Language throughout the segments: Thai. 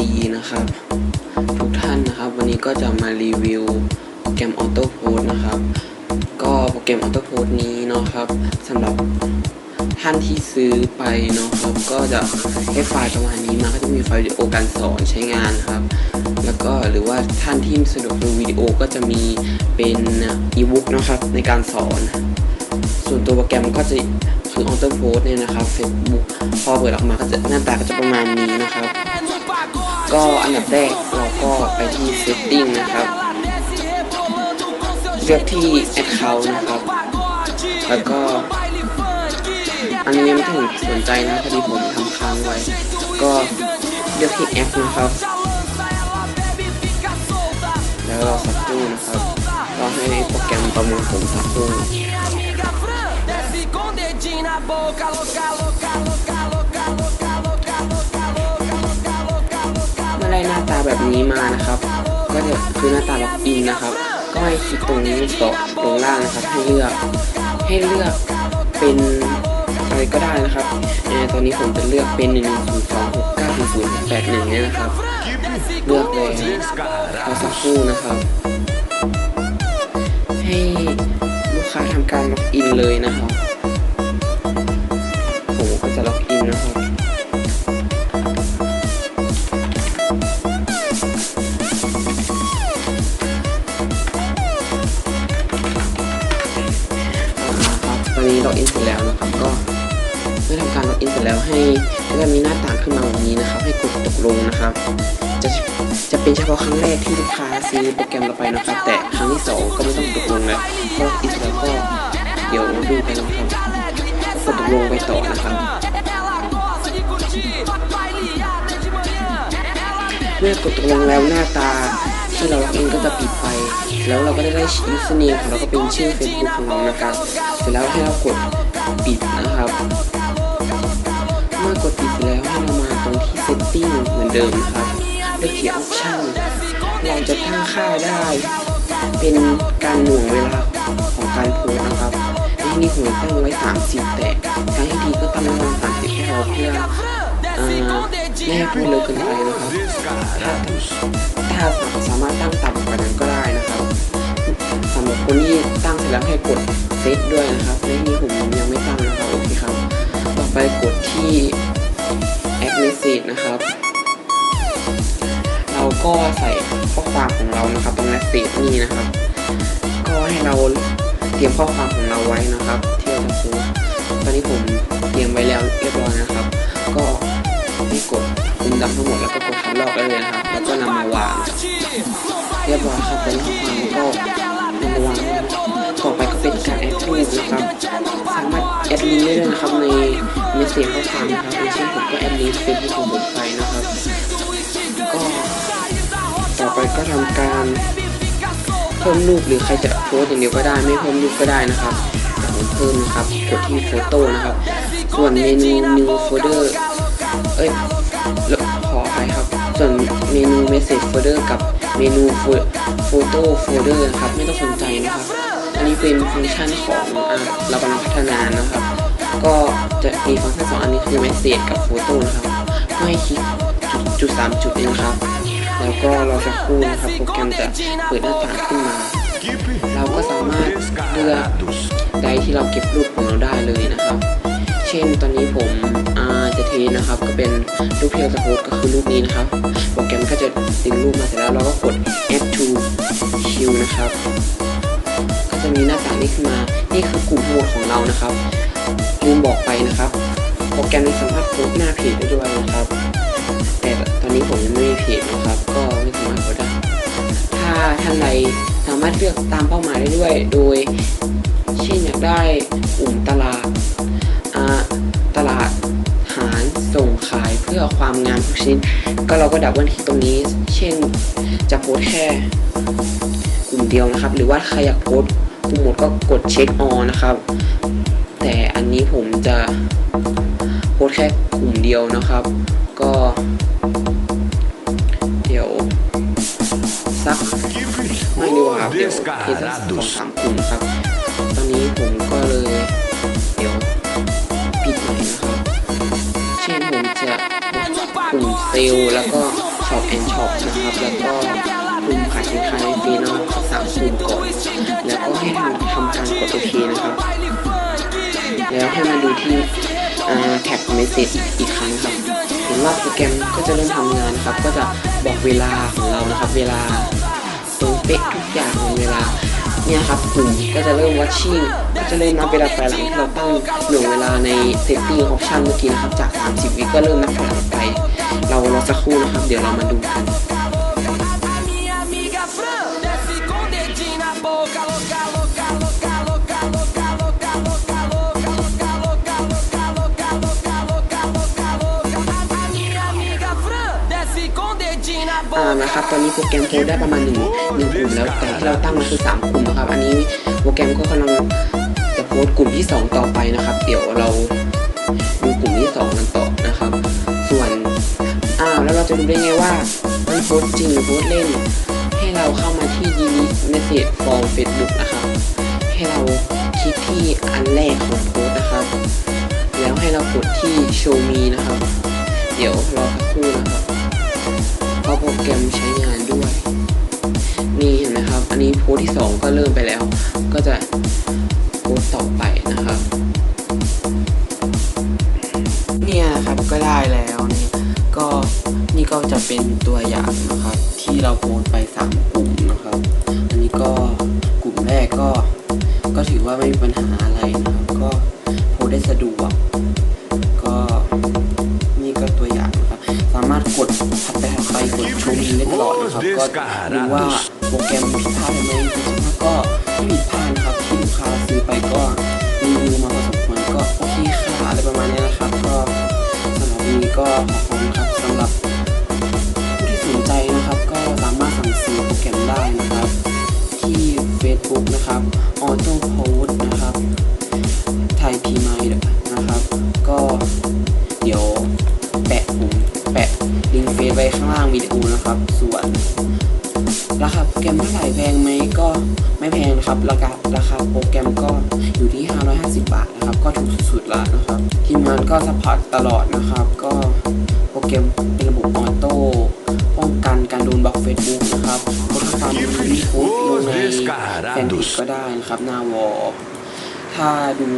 ดีนะครับ ทุกท่านนะครับ วันนี้ก็จะมารีวิวโปรแกรม Auto Post นะครับ ก็โปรแกรม Auto Post นี้เนาะครับสำหรับท่านที่ซื้อไปเนาะครับ ก็จะให้ไฟล์ประมาณนี้มาก็จะมีไฟล์วิดีโอการสอนใช้งานครับ แล้วก็หรือว่าท่านที่สะดวกดูวิดีโอก็จะมีเป็นอีบุ๊กนะครับในการสอน ส่วนตัวโปรแกรมก็จะคือ Auto Post เนี่ยนะครับ Facebook พอเปิดออกมาก็จะหน้าตาก็จะประมาณนี้นะครับ ก็อันดับแรกเราก็ไปที่ Setting นะครับ เลือกที่ Account นะครับ แล้วก็ อันนี้ยังไม่ถึงสนใจนะพอดีผมทำค้างไว้ ก็เลือกที่แอปนะครับ แล้วเราสักครู่นะครับเราให้โปรแกรมประมวลผลสักครู่ แบบนี้มานะครับ ก็จะคือหน้าตาล็อกอินนะครับ ก็ให้คลิกตรงนี้ต่อตรงล่างนะครับ ให้เลือกให้เลือกเป็นอะไรก็ได้นะครับเอ่อตอนนี้ผมจะเลือกเป็น 1 1 0 2 6 9 0 0 8 1เนี่ยนะครับ เลือกเลยพอสักครู่นะครับ ให้ลูกค้าทำการล็อกอินเลยนะครับ ล็อกอินเสร็จแล้วนะครับก็เมื่อทำการล็อกอินเสร็จแล้วให้ก็จะมีหน้าต่างขึ้นมาแบบนี้นะครับ ให้กดตกลงนะครับ จะจะเป็นเฉพาะครั้งแรกที่ลูกค้าซื้อโปรแกรมเราไปนะครับ แต่ครั้งที่สองก็ไม่ต้องตกลงแล้วเพราะอินเสร็จแล้วก็เดี๋ยวดูไปนะครับกดตกลงไปต่อนะครับเมื่อกดตกลงแล้วหน้าตาที่เราล็อกอินก็จะปิดไป แล้วเราก็ได้ได้ username ของเราก็เป็นชื่อ Facebook ของเรานะครับ เสร็จแล้วให้เรากดปิดนะครับ เมื่อกดปิดเสร็จแล้วให้เรามาตรงที่ setting เหมือนเดิมนะครับเลือกที่ option เราจะตั้งค่าได้ เป็นการหน่วงเวลาของการโพสนะครับที่นี้ผมตั้งไว้ 30 แต่ทางที่ดีก็ตั้งไว้ประมาณ30ให้เราเพื่อ ไม่ให้พูดเร็วเกินไปนะครับถ้าถ้าสามารถตั้งต่ำกว่านั้นก็ได้นะครับสำหรับคนที่ตั้งเสร็จแล้วให้กดเซตด้วยนะครับในนี้ผมยังไม่ตั้งนะครับโอเคครับ ต่อไปกดที่ add message นะครับ เราก็ใส่ข้อความของเรานะครับ ตรง message นี่นะครับ ก็ให้เราเตรียมข้อความของเราไว้นะครับ ที่เราจะโพสต์ตอนนี้ผมเตรียมไว้แล้วเรียบร้อยนะครับ ก็ กดปุ่มดำทั้งหมดแล้วก็กดคัดลอกได้เลยนะครับ แล้วก็นำมาวางเรียบร้อยครับตอนนี้ข้อความก็นำมาวางต่อไปก็เป็นการแอดรูปนะครับ สามารถแอดลิงก์ได้เลยนะครับในเมสเซจข้อความนะครับในเช่นผมก็แอดลิงก์เฟซบุ๊กของผมไปนะครับ ก็ต่อไปก็ทำการเพิ่มรูปหรือใครจะโพสอย่างเดียวก็ได้ไม่เพิ่มรูปก็ได้นะครับผมเพิ่มนะครับกดที่โฟโต้นะครับ ส่วนเมนู new folder เอ้ยขออภัยครับ ส่วนเมนู message folder กับเมนู photo folder นะครับ ไม่ต้องสนใจนะครับ อันนี้เป็นฟังก์ชันของอ่าเรากำลังพัฒนานะครับ ก็จะมีฟังก์ชันสองอันนี้คือ message กับ photo นะครับก็ให้คลิกจุดจุดสามจุดเองครับ แล้วก็เรอสักครู่นะครับโปรแกรมจะเปิดหน้าต่างขึ้นมา เราก็สามารถเลือกไดร์ที่เราเก็บรูปของเราได้เลยนะครับ เช่นตอนนี้ผม อ่นะครับ ก็เป็นรูปที่เราจะโพสต์ก็คือรูปนี้นะครับ โปรแกรมก็จะดึงรูปมาเสร็จแล้วเราก็กด add to queue นะครับ ก็จะมีหน้าต่างนี้ขึ้นมา นี่คือกลุ่มทั้งหมดของเรานะครับลืมบอกไปนะครับ โปรแกรมนี้สามารถโพสหน้าเพจได้ด้วยนะครับ แต่ตอนนี้ผมยังไม่มีเพจนะครับ ก็ไม่สามารถโพสได้ ถ้าท่านใดสามารถเลือกตามเป้าหมายได้ด้วย โดยเช่นอยากได้กลุ่มตลาดอ่าตลาด พื่อความงามทุกชนิดก็เราก็ดับเบิลคลิกตรงนี้ เช่นจะโพสแค่กลุ่มเดียวนะครับ หรือว่าใครอยากโพสกลุ่มหมดก็กดเช็คออนะครับ แต่อันนี้ผมจะโพสแค่กลุ่มเดียวนะครับ ก็ เดี๋ยวสักไม่ดีกว่าครับเดี๋ยวเทสสักสองสามกลุ่มครับ ตอนนี้ผม ติลแล้วก็ช็อปแอนช็อปนะครับ แล้วก็กลุ่มขายสินค้าในเฟซนะครับสามกลุ่มก่อนแล้วก็ให้ทำทำการกดโอเคนะครับ แล้วให้มาดูที่แท็กเมสเซจอีกครั้งครับเห็นว่าโปรแกรมก็จะเริ่มทำงานครับ ก็จะบอกเวลาของเรานะครับ เวลาตรงเป๊ะทุกอย่างของเวลาเนี่ยครับกลุ่มก็จะเริ่มวัดชิ่งก็จะเริ่มนับเวลาไปหลังที่เราตั้งหน่วงเวลาใน setting option เมื่อกี้นะครับ จาก 30 วิก็เริ่มนับถอยหลังไป เรารอสักครู่นะครับ เดี๋ยวเรามาดูกันนะครับ ตอนนี้โปรแกรมโพสได้ประมาณหนึ่งหนึ่งกลุ่มแล้วแต่ที่เราตั้งมาคือสามกลุ่มนะครับ อันนี้โปรแกรมก็กำลังจะโพสกลุ่มที่สองต่อไปนะครับ เดี๋ยวเราดูกลุ่มที่สองกันต่อนะครับ จะรู้ได้ไงว่ามันโพสจริงหรือโพสเล่น ให้เราเข้ามาที่ delete message from Facebook นะครับ ให้เราคลิกที่อันแรกของโพสต์นะครับ แล้วให้เรากดที่ show me นะครับ เดี๋ยวรอสักครู่นะครับเพราะโปรแกรมใช้งานด้วย นี่เห็นไหมครับ อันนี้โพสต์ที่ 2 ก็เริ่มไปแล้ว ก็จะ เป็นตัวอย่างนะครับ ที่เราโพสต์ไป3กลุ่มนะครับ อันนี้ก็กลุ่มแรกก็ก็ถือว่าไม่มีปัญหาอะไรนะครับ ก็โพสได้สะดวกก็นี่ก็ตัวอย่างนะครับ สามารถกดถัดไปถัดไปกดชมได้ตลอดนะครับ ก็ดูว่าโปรแกรมผิดพลาดไหมจริงๆก็ไม่ผิดพลาดนะครับที่ลูกค้าซื้อไปก็รีวิวมาพอสมควรก็โอเคค่ะอะไรประมาณนี้นะครับ ก็สำหรับวันนี้ก็ขอบคุณครับสำหรับ นะครับ Auto Post นะครับไทยพีไมนะครับ ก็เดี๋ยวแปะผมแปะลิงก์เฟซไว้ข้างล่างวิดีโอนะครับ ส่วนราคาโปรแกรมเท่าไหร่แพงไหมก็ไม่แพงนะครับ ราคาราคาโปรแกรมก็อยู่ที่ 550 บาทนะครับ ก็ถูกสุดๆแล้วนะครับทีมงานก็สปอร์ตตลอดนะครับ ก็โปรแกรมเป็นระบบออโต้ป้องกันการโดนบล็อก Facebook นะครับ นเพจก็ได้นะครับหน้าวอลถ้าดู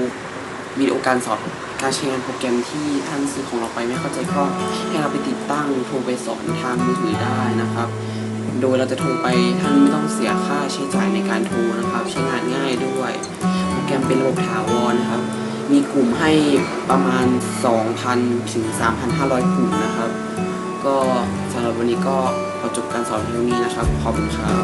วิดีโอการสอนการใช้งานโปรแกรมที่ท่านซื้อของเราไปไม่เข้าใจก็ให้เราไปติดตั้งโทรไปสอนทางมือถือได้นะครับ โดยเราจะโทรไปท่านไม่ต้องเสียค่าใช้จ่ายในการโทรนะครับ ใช้งานง่ายด้วย โปรแกรมเป็นระบบถาวรนะครับ มีกลุ่มให้ประมาณ 2,000 ถึง 3,500 กลุ่มนะครับ ก็สำหรับวันนี้ก็ขอจบการสอนเพียงเท่านี้นะครับ ขอบคุณครับ